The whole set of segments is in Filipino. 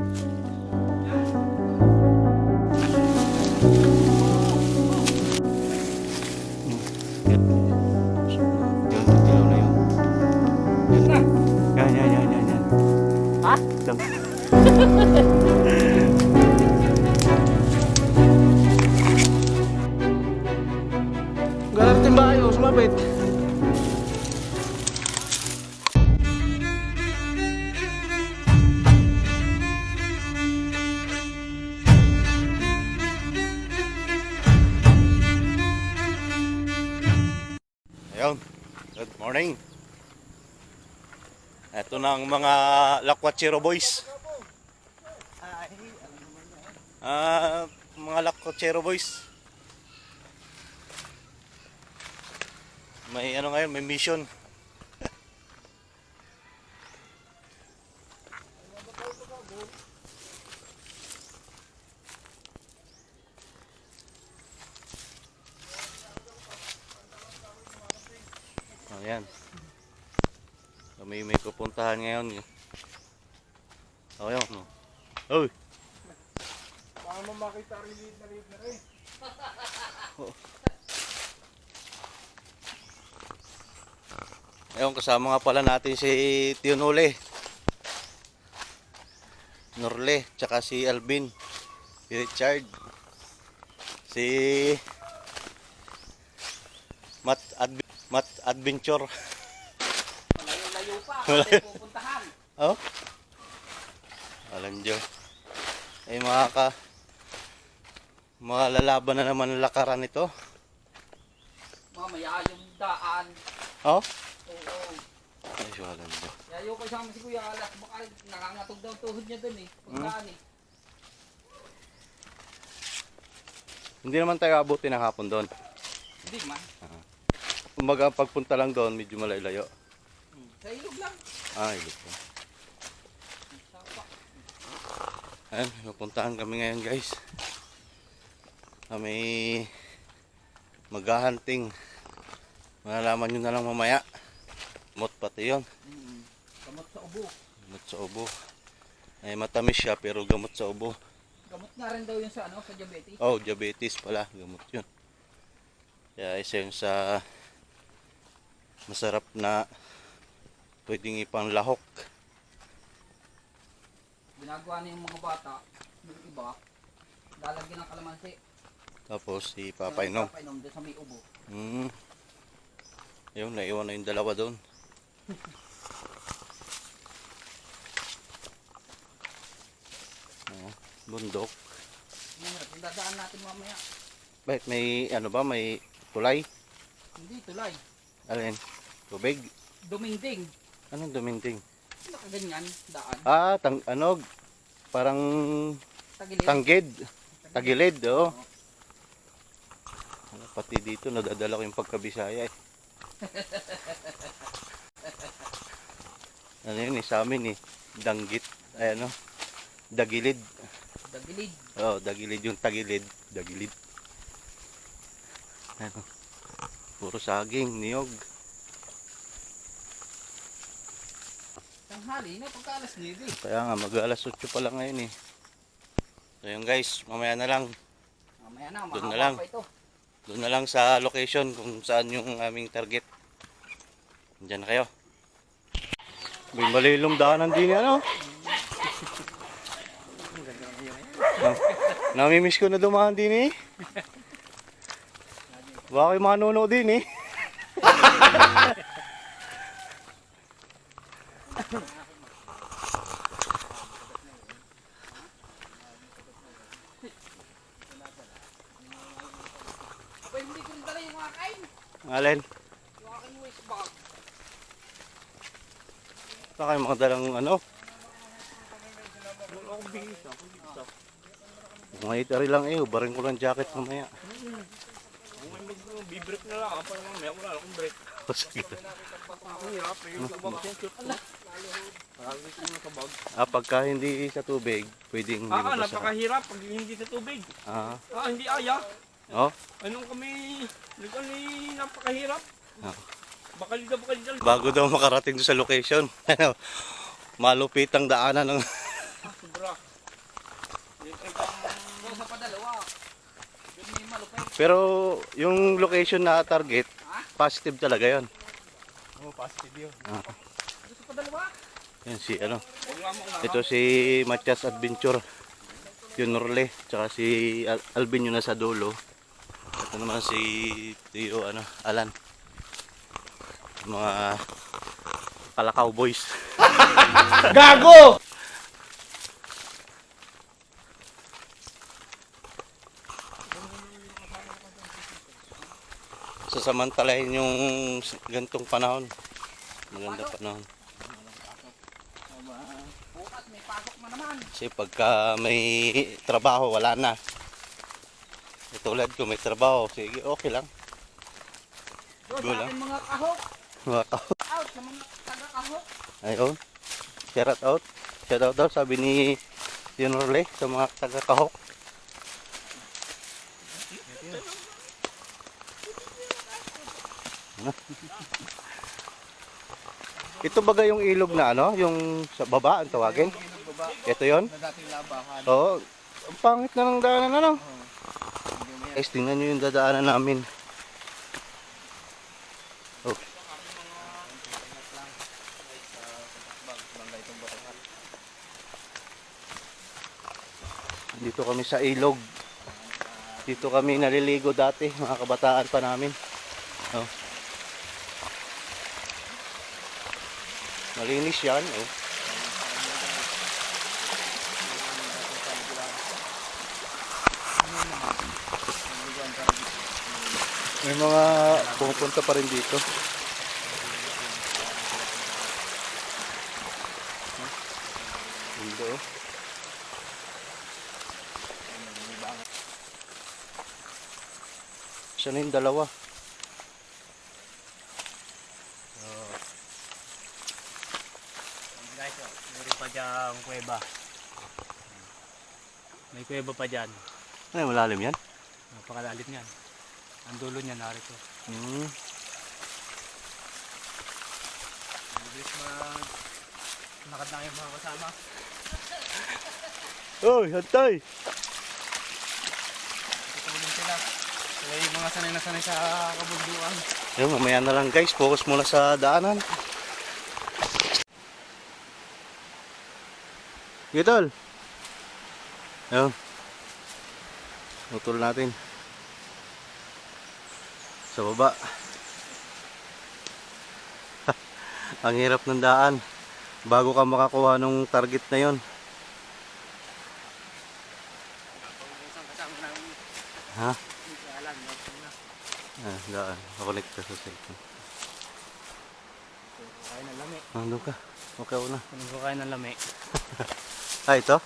Yun, ang mga Lakwachero boys. Ah, mga Lakwachero boys. May ano ngayon, may mission. Ayan. Kami may pupuntahan ngayon. Oh, yun. no. Oy, Baka mo makita relief na relief na rin. ayun kasama nga pala natin si Tionole. Norle, tsaka si Alvin. Si Richard. Si Mat, Adv Mat Adventure. Malayo-layo. Malayo. pupuntahan. Oh? Alam Diyo. Ay mga ka mga lalaban na naman ang lakaran ito. Mamaya yung daan. Oh? Oo. Ay, so alam Diyo. Kaya ayoko kasama si Kuya Alas. Baka nangangatog daw ang tuhod niya dun eh. Pagdaan eh. Hindi naman tayo abutin ng hapon doon. Hindi man. Kumbaga pagpunta lang doon, medyo malayo. Sa ilog lang. Ah, ilog. Sapa. Ayan, napuntahan kami ngayon guys. Kami maghahunting. Malalaman nyo na lang mamaya. Mot pati yun. Gamot sa ubo. Gamot sa ubo. Ay matamis siya pero gamot sa ubo. Gamot nga rin daw yun sa ano, sa diabetes. Oh, diabetes pala. Gamot yun. Kaya isa yun sa masarap na pwedeng ipanglahok. Ginagawa na yung mga bata. Yung iba. Lalagyan ng kalamansi. Tapos ipapainom. Papainom doon sa may ubo. Hmm. Ayun, naiwan na yung dalawa doon. Oh, bundok. Mahirap. Yung dadaan natin mamaya. Bakit may ano ba, may tulay? Hindi, tulay. Alin? Tubig? Dumingding. Anong duminting? Nakaganyan, daan. Ah, tang ano, parang Tagilid. tanggid. Tagilid, oh. Ano, Pati dito, nadadala ko yung pagkabisaya eh. ano yun eh, sa amin eh. Danggit. Ay ano, dagilid. Tagilid. Oo, dagilid yung tagilid. Dagilid. Ano, puro saging, niyog. Tanghali na, pagka alas 9. Kaya nga, mag alas 8 pa lang ngayon eh. So yun guys, mamaya na lang. Mamaya na, Doon na lang. pa ito. Doon na lang sa location kung saan yung aming target. Diyan na kayo. May malilong daanan din yan, oh. Na- Namimiss ko na dumaan din eh. Baka yung manuno din eh. Aba, hindi ko rin dala yung mga kain. Alin, Yung aking waste bag. baka yung mga dalang ano. Mga itari lang eh, ubarin ko lang jacket mamaya. Bibreak na lang, apa naman, may wala akong break. Sige. Eh. Ah, pagka hindi sa tubig, pwedeng hindi Ah, ah, mabasa. napakahirap pag hindi sa tubig. Ah, Ah, hindi aya. oh, Anong kami, nagkan ni napakahirap. Ah. Bakal ka, bakal ka. bago daw makarating sa location. Ano, malupit ang daanan ng Ah, sobra. Sa padalawa. Pero yung location na target, positive talaga yon. Oo, positive yun. Doon sa padalawa. Yan si ano. Ito si Matias Adventure. Yun Norle. Tsaka si Al- Alvin yung nasa dulo. Ito naman si Tio ano, Alan. Mga Kalakaw boys. Gago! Sasamantalahin yung gantong panahon. Maganda panahon. Kasi pagka may trabaho, wala na. Tulad ko, may trabaho. Sige, okay lang. Go lang. mga kahok. Mga ka- Out sa mga taga-kahok. Ayun. Shout out. Shout out daw, sabi ni Tinorle sa mga taga-kahok. Ito baga yung ilog na ano, yung sa baba ang tawagin. Ito yon. Oo. Ang pangit na ng daanan ano. Guys, tingnan nyo yung dadaanan namin. Dito kami sa ilog. Dito kami naliligo dati, mga kabataan pa namin. Oh. Malinis yan. Oh. May mga pumupunta pa rin dito. Hindi oh. Siya na yung dalawa. Guys, oh, meron pa dyan kuweba. May kuweba pa dyan. Ay, malalim yan. Napakalalim yan. Ang dulo niya narito. Hmm. Mabilis mag... Nakad na yung mga kasama. Oy, hantay! Tutulong sila. Yung mga sanay na sanay sa kabunduan. Ayun, mamaya na lang guys. Focus muna sa daanan. Gitol! Ayun. Utol natin. Sa baba. Ang hirap ng daan. Bago ka makakuha ng target na yon. Ha? Ah, daan. Makonect ka sa cellphone. Kain ng lami. Nandun ka. Okay ako na. Ko kain ng lami. Ah, ito?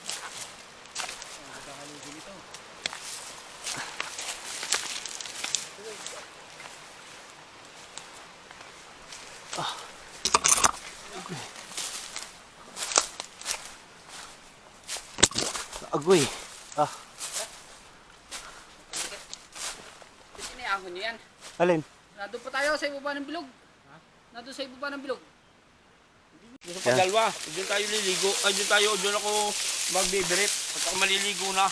Agoy. Ah, Inihahon niyo yan. alin? Nandun pa tayo sa ibaba ng bilog. Nandun sa ibaba ng bilog. Doon sa Pagalwa. Doon tayo liligo. Ay, doon tayo. Doon ako magbibirit. At ako maliligo na.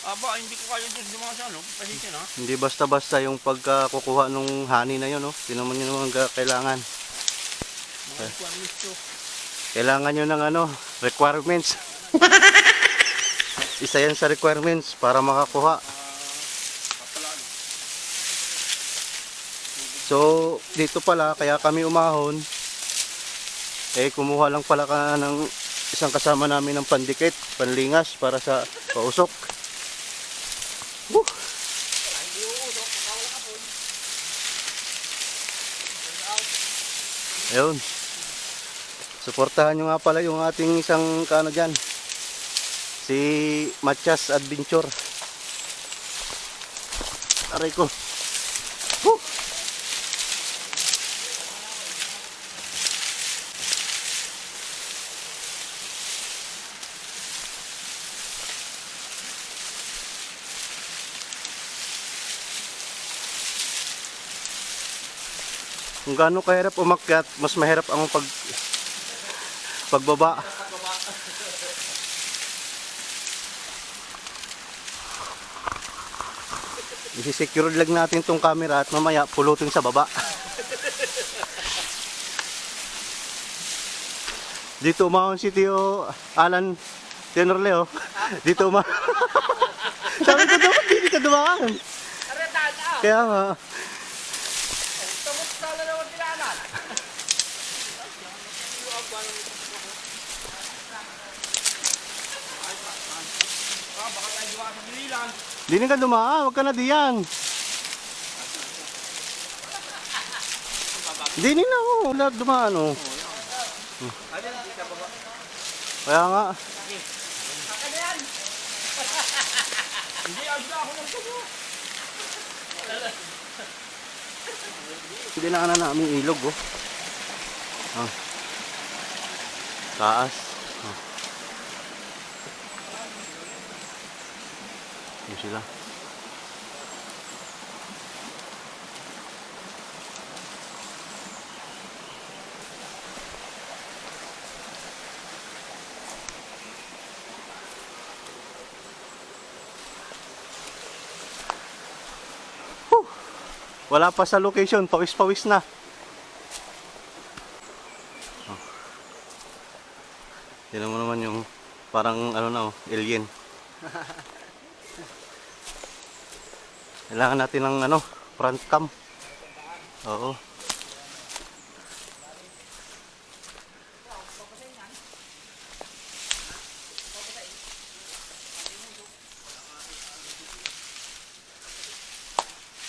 Aba, hindi ko kaya doon yung mga sa ano. Pasensya na. Hindi basta-basta yung pagkakukuha ng honey na yun, no? Tinaman nyo naman ang kailangan. Mga requirements ko. Kailangan nyo ng ano, requirements. Isa yan sa requirements para makakuha. So, dito pala, kaya kami umahon. Eh, kumuha lang pala ka ng isang kasama namin ng pandikit, panlingas para sa pausok. Woo! Ayun. Suportahan nyo nga pala yung ating isang kano dyan. Si Matias Adventure. Aray ko. Woo! gaano kahirap umakyat, mas mahirap ang pag pagbaba. Isisecure lang natin tong camera at mamaya pulutin sa baba. Dito umahon si Tio Alan Tenorleo. Oh. Dito umahon. Sabi ko dapat hindi ka dumaan. Ah. Kaya nga. Bililan. Hindi ka dumaan. Huwag ka na diyan. Hindi na ako. Wala dumaan oh. Kaya nga. Hindi, na na na namin ilog oh. Ah. Taas. Ah. Yun sila. Wala pa sa location, pawis-pawis na. Oh. Tignan mo naman yung parang ano na oh, alien. Kailangan natin ng ano, front cam. Oo.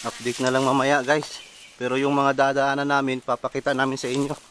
Update na lang mamaya guys. Pero yung mga dadaanan namin, papakita namin sa inyo.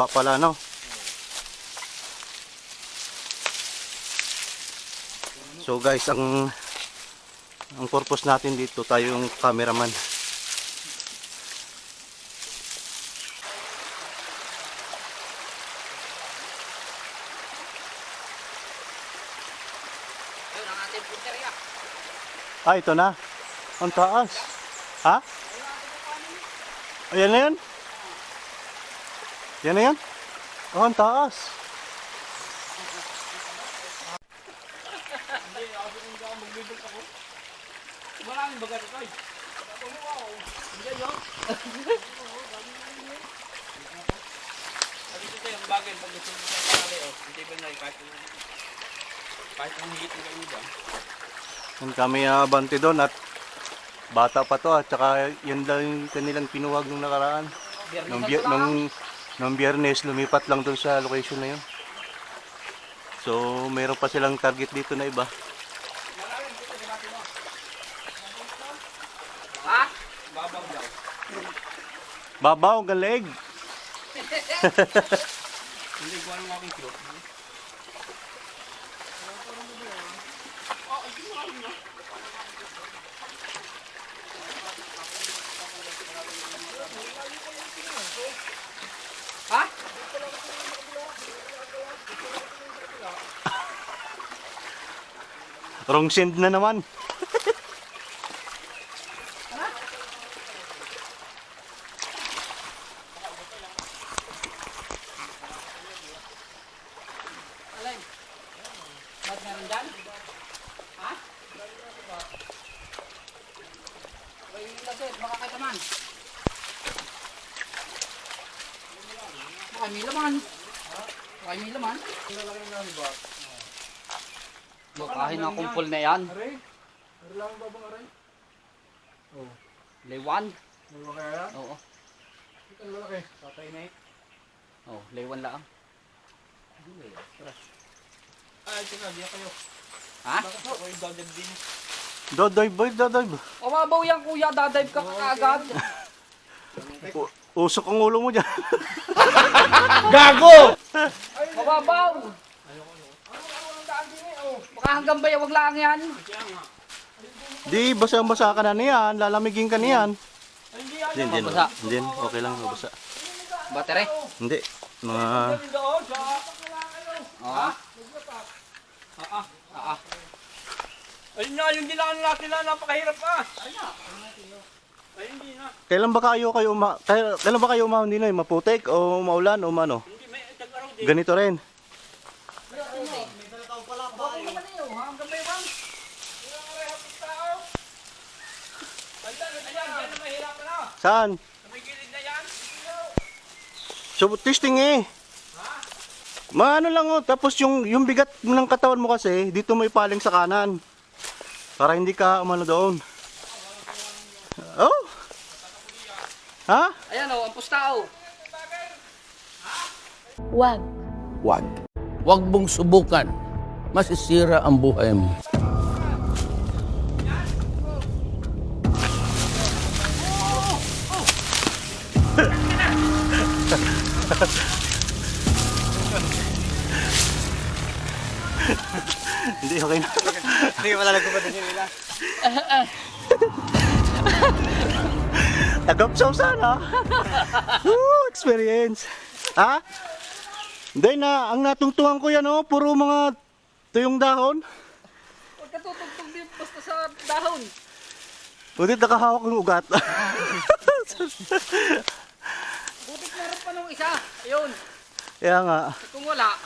Kuha pala no. So guys, ang ang purpose natin dito tayo yung cameraman. Ah, ito na. Ang taas. Ha? Ayan na yan. Yan na yan. Oh, ang taas. Hindi, ako hindi ako magbibig ako. Maraming bagat ito. Hindi yun. Sabi ko tayo, ang bagay, pag gusto mo sa kanali, oh, hindi ba na kahit yung kahit yung higit ng kayo. Yan kami abante doon at bata pa to at saka yun lang yung kanilang pinuwag nung nakaraan. Nung, nung, nung biyernes, lumipat lang doon sa location na yun. So, mayroon pa silang target dito na iba. Ha? Babaw daw. Babaw, galeg! Hindi ko anong aking cute. Ha? Wrong send na naman. Alay. Ba't meron dyan? Ha? Abay, yung lasit, baka kahit naman. Baka may laman. Baka may laman. Bakahin na kumpul na yan. Aray? Aray lang ang babang aray? Oh. Lewan. Mga kaya? Oo. Ito ang lalaki. Patay na eh. Oh, lewan lang. Ay, ito na, diyan kayo. Ha? Bakit ako yung dodeg din? Dodoy boy, dodoy. Mababaw yan kuya, dadive ka kaagad. U- usok ang ulo mo dyan. Gago! Mababaw. Baka hanggang baya, wag lang yan. Di, basa-basa ka na niyan. Lalamigin ka niyan. Hindi yan. Hindi, hindi. Mabasa. Hindi, okay lang, mabasa. Battery? Hindi. Mga... Ah, ah. Ah, ah. Ayun nga, yung dinaan natin na napakahirap pa. Ay, hindi na. Kailan ba kayo kayo uma... Kailan, ba kayo umahon din eh? Maputik o maulan o mano? Hindi, may tag-araw din. Ganito rin. Ayan, ayan, yan na mahirapan na. Saan? Sa may gilid na yan. So, testing eh. Maano lang oh, tapos yung yung bigat ng katawan mo kasi dito mo ipaling sa kanan. Para hindi ka umano doon. Oh. Ha? Ayan o, ang pustao. Wag. Huwag mong subukan. Masisira ang buhay mo. Hindi okay na. Hindi, malalago pa din yung ila. Tagapsaw sana. Woo, experience. Ha? Hindi na, ang natungtungan ko yan oh, puro mga tuyong dahon. Huwag ka tutugtog din basta sa dahon. Buti nakahawak ng ugat. Butik meron pa nung isa. Ayun. Kaya nga. Kung wala,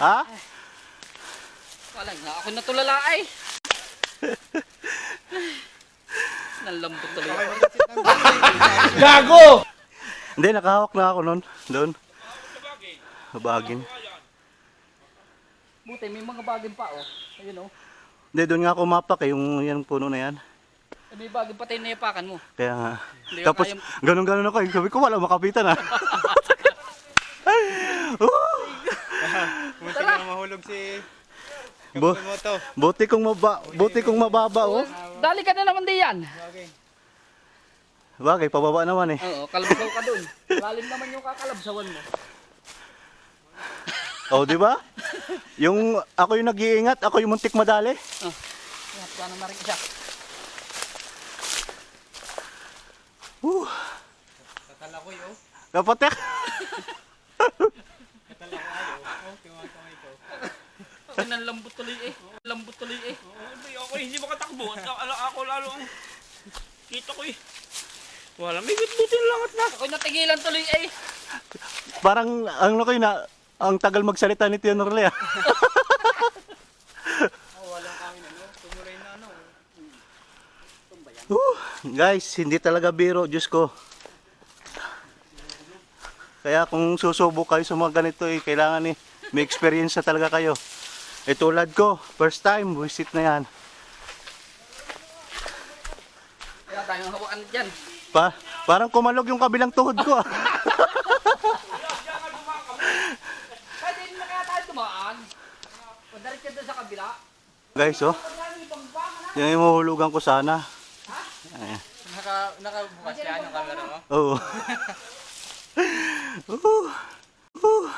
Ha? Wala nga ako natulala ay. Nalambot tuloy ako. Gago! Hindi, nakahawak na ako nun. Doon. Bagin. Buti, may mga bagin pa oh. Ayun oh. Hindi, doon nga ako mapak eh, yung yung puno na yan. Eh, May bagin pa tayo naipakan mo. Kaya nga. Hindi Tapos, ko kaya- ganun-ganun ako. eh. Sabi ko, wala makapitan ah. Woo! Muntik na mahulog si Bu- buti kong maba, buti kong mababa oh. Dali ka na naman diyan. Okay. Bagay, pababa naman eh. Oo, kalabsaw ka dun. Lalim naman yung kakalabsawan mo. Oh, di ba? Yung ako yung nag-iingat, ako yung muntik madali. Oh. Ingat ka na rin siya. Woo! Tatala ko yun. Kapatek. Tatala ko ayo. Oh, tumatang ito. Ay, nalambot tuloy eh. Lambot tuloy eh. Ay, ako hindi makatakbo. At Ako, ako lalo ang... Kita ko eh. Wala, may bitbutin lang at na. Ako'y natigilan tuloy eh. Parang ang ano kayo na ang tagal magsalita ni Tion Orle ah. Oh, walang kami na. no? Tumuloy na ano. Woo! Guys, hindi talaga biro, Diyos ko. Kaya kung susubok kayo sa mga ganito eh, kailangan eh, may experience na talaga kayo. Eh tulad ko, first time, visit na yan. Kaya tayong hawakan dyan. Pa, parang kumalog yung kabilang tuhod ko ah. Pwede na kaya tayo tumaan. Padarit ka doon sa kabila. Guys, oh. Yan yung mahulugan ko sana. Naka, nakabukas yan yung camera mo. Oo. Oo. Oo.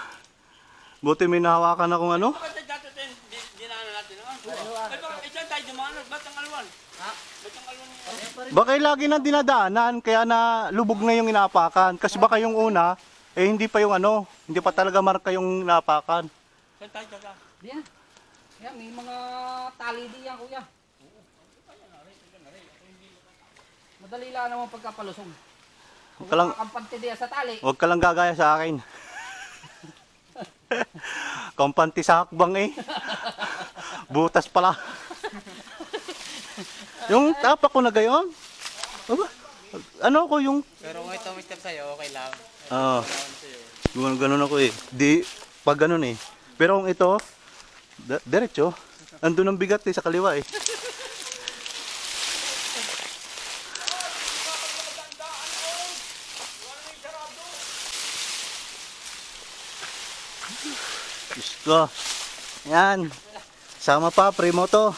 Buti may nahawakan akong ano. Bakit dati din, di- dinaanan natin naman? Ay, bakit isang tayo dumaan? Ba't ang alwan? Ha? Ba't ang alwan niya? Baka lagi na dinadaanan, kaya na lubog na yung inapakan. Kasi baka yung una, eh hindi pa yung ano, hindi pa talaga marka yung inapakan. Saan tayo dyan? Diyan. Yan, may mga tali diyan kuya. Madali lang naman pagkapalusong. Huwag ka lang, Kampante diyan sa tali. huwag ka lang gagaya sa akin. Kampanti sa hakbang eh. Butas pala. yung tapak ko na gayon. Aba, ano ko yung Pero kung ito step sa'yo, okay lang. Ah. Ganun, ganun ako eh. Di, pag ganun eh. Pero kung ito, da- diretso, andun ang bigat eh, sa kaliwa eh. Diyos ko. Yan. Sama pa, primo to.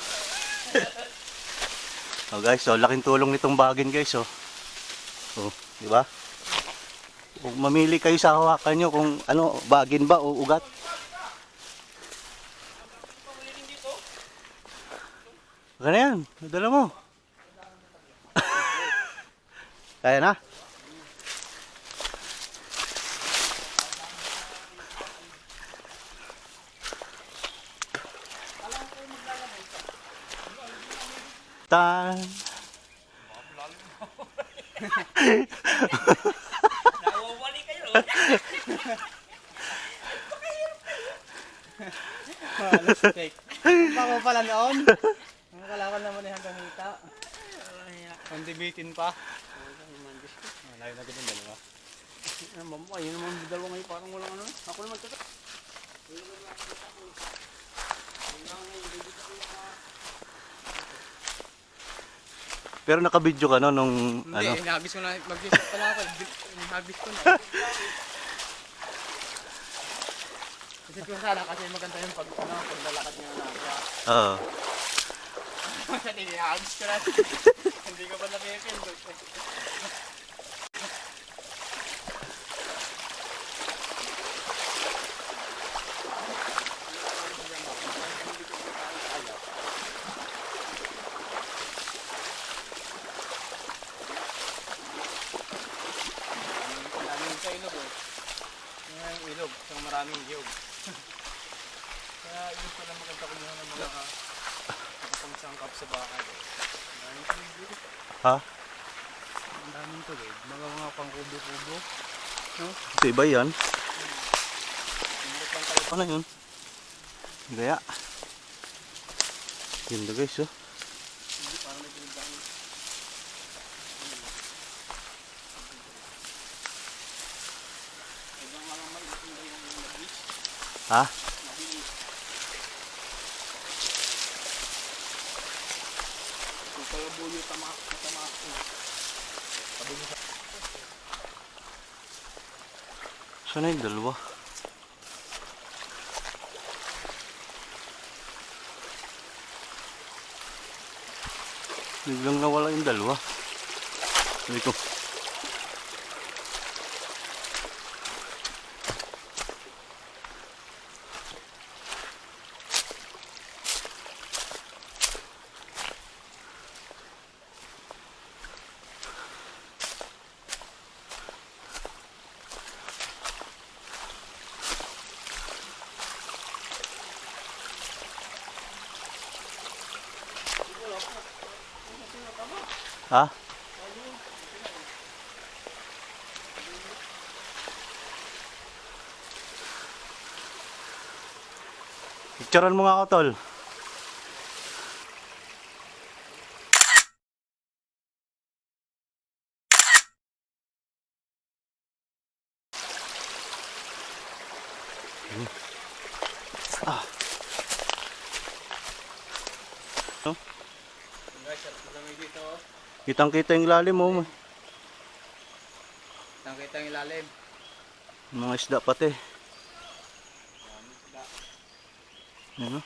Oh guys, oh, laking tulong nitong bagin guys, oh. Oh, di ba? Kung mamili kayo sa hawakan nyo kung ano, bagin ba o ugat. Gana yan, dala mo. Kaya na? Tan. Nawawali kayo. Bako pala noon. Ang kalaban naman eh hanggang hita. Pandibitin pa. Malayo na ganun dalawa. Ay, mama, ayun naman yung dalawa ngayon parang walang ano. Ako naman tata. Pero nakabidyo ka no nung Hindi, ano? inabis ko na. Mag-isip pa lang ako. Inabis ko na. Isip ko sana kasi maganda yung pag, ano, paglalakad niya na. Oo. kasi inabis ko na. Hindi ko pa napipindot. Ang daming sa ilog eh. Yung yung ilog, yung maraming iyog. Kaya yun pala maganda ko ng mga nakapangsangkap sa bahay. Ang daming tuloy Ha? Ang daming tuloy. Mga mga pangkubo-kubo. Ito iba yan. Ano yun? Gaya. Yun na guys oh. Ha? Kung kaya buyo tama, tama ako. Saan na yung dalawa? Biglang nawala yung dalawa. Sabi. Ha? Picturean mo nga ako, tol. Ah. No? Kitang kita yung lalim mo. Nakita yung ilalim. Mga isda pati. Ano?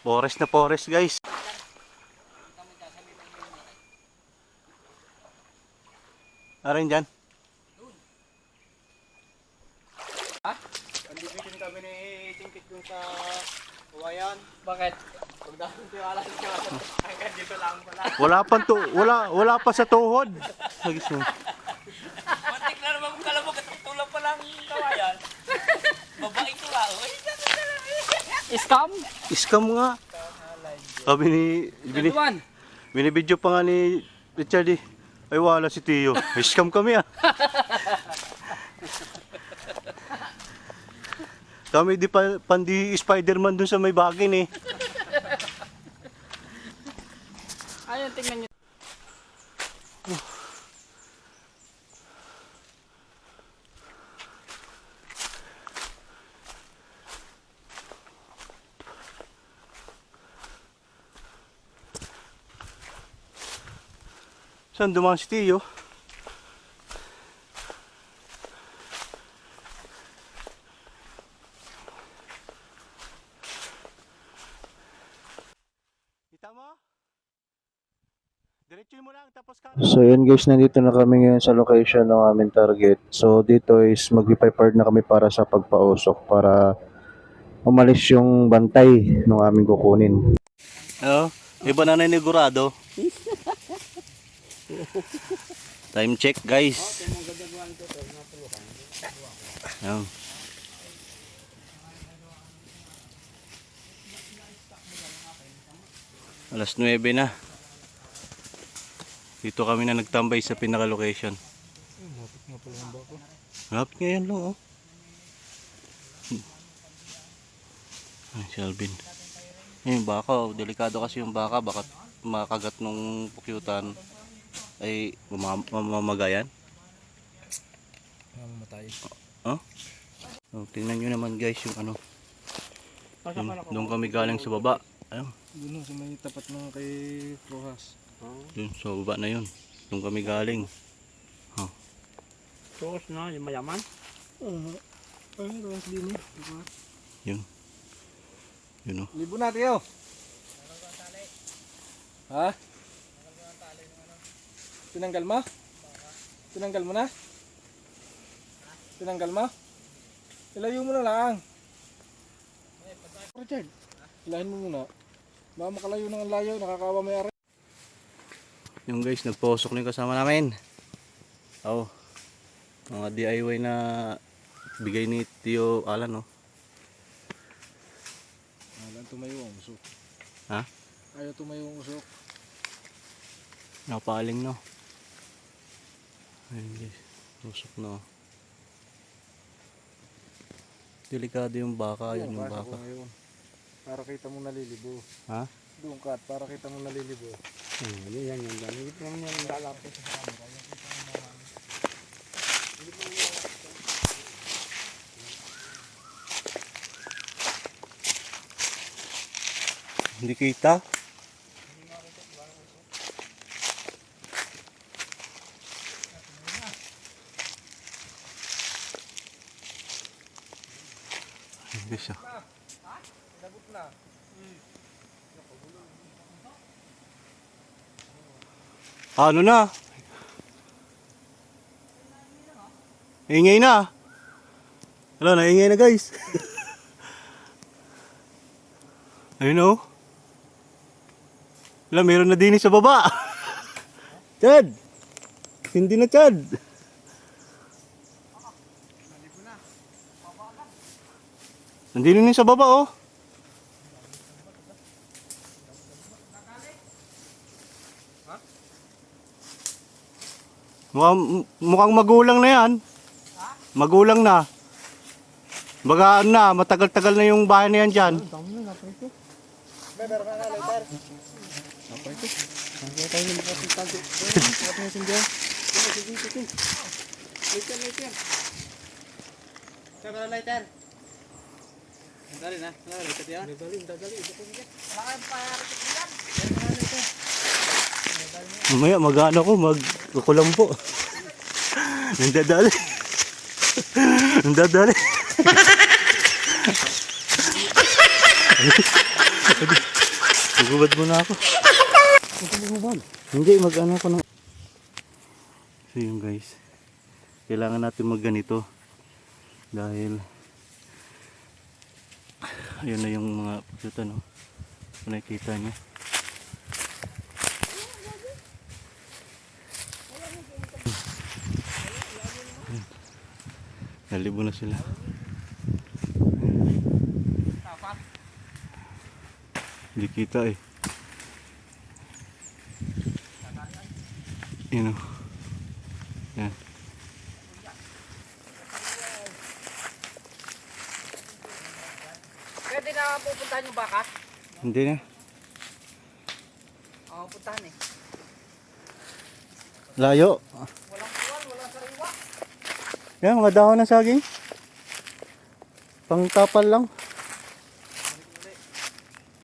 Forest na forest guys. Arin dyan. Pandibitin kami ni Tingkit dun sa Huwayan. Bakit? Wala pa to, wala wala pa sa tuhod. Sagis mo. Matik na naman kung kalabog at tulad pa lang kawayan. Babae ko. Uy, Scam? Iskam nga. Sabi ni bini, binibidyo pa nga ni Richard eh. Ay wala si Tio. Iskam kami ah. Kami di pa pandi Spider-Man dun sa may bagin eh. Saan dumaan si Tiyo? So yun guys, nandito na kami ngayon sa location ng aming target. So dito is mag-prepared na kami para sa pagpausok para umalis yung bantay ng aming kukunin. Oo, oh, iba na na ni Gurado. Time check, guys. Ayan. Alas 9 na. Dito kami na nagtambay sa pinaka-location. Malapit nga yan lang, oh. Hmm. Ay, si Alvin. Eh, yung baka, oh, delikado kasi yung baka, baka makagat nung pukyutan ay mama- mamamagayan. Mamamatay. Oh? Oh, tingnan nyo naman guys yung ano. Yung, doon kami galing sa baba. Ayun, Doon sa may tapat ng kay Rojas. yun, sa baba na yun. Doon kami galing. Sos na, yung mayaman. Ay, Rojas din eh. Yun. Yun oh. Libo natin yun. Ha? Tinanggal mo? Tinanggal mo na? Tinanggal mo? Ilayo mo na lang. Richard, ilahin mo muna. Baka makalayo ng layo, nakakawa may ari. Yung guys, nagposok na yung kasama namin. Oh. Mga DIY na bigay ni Tio Alan oh. Alam, tumayo ang usok. Ha? Ayaw tumayo ang usok. Napaling no. Ayun guys, tusok na. oh. Delikado yung baka, yun yung baka. Para kita mo nalilibo. Ha? Doon ka, para kita mo nalilibo. Yan, yan, yan. Hindi pa naman yan lalapit. Hindi kita. Ano na? Ingay na. Wala na, ingay na guys. Ayun oh. Wala, meron na din sa baba. Chad! Hindi na Chad. Nandito na sa baba oh. Mukhang, mukhang magulang na yan. Magulang na. Baga ano na, matagal-tagal na yung bahay na yan dyan. Mamaya mag-ano ko, mag-kukulam po. Nandadali. Nandadali. Magubad muna ako. Hindi, mag-ano ko ng... So yun guys. Kailangan natin magganito. Dahil... Ayun na yung mga pagkita no. Nakikita niyo. Nalibo na sila. Hindi kita eh. Yun o. Yan. Pwede na pupuntahan yung baka? Hindi na. Oo, puntahan eh. Layo. Walang kuwan, walang sariwa. Yan, mga dahon ng saging. Pangtapal lang.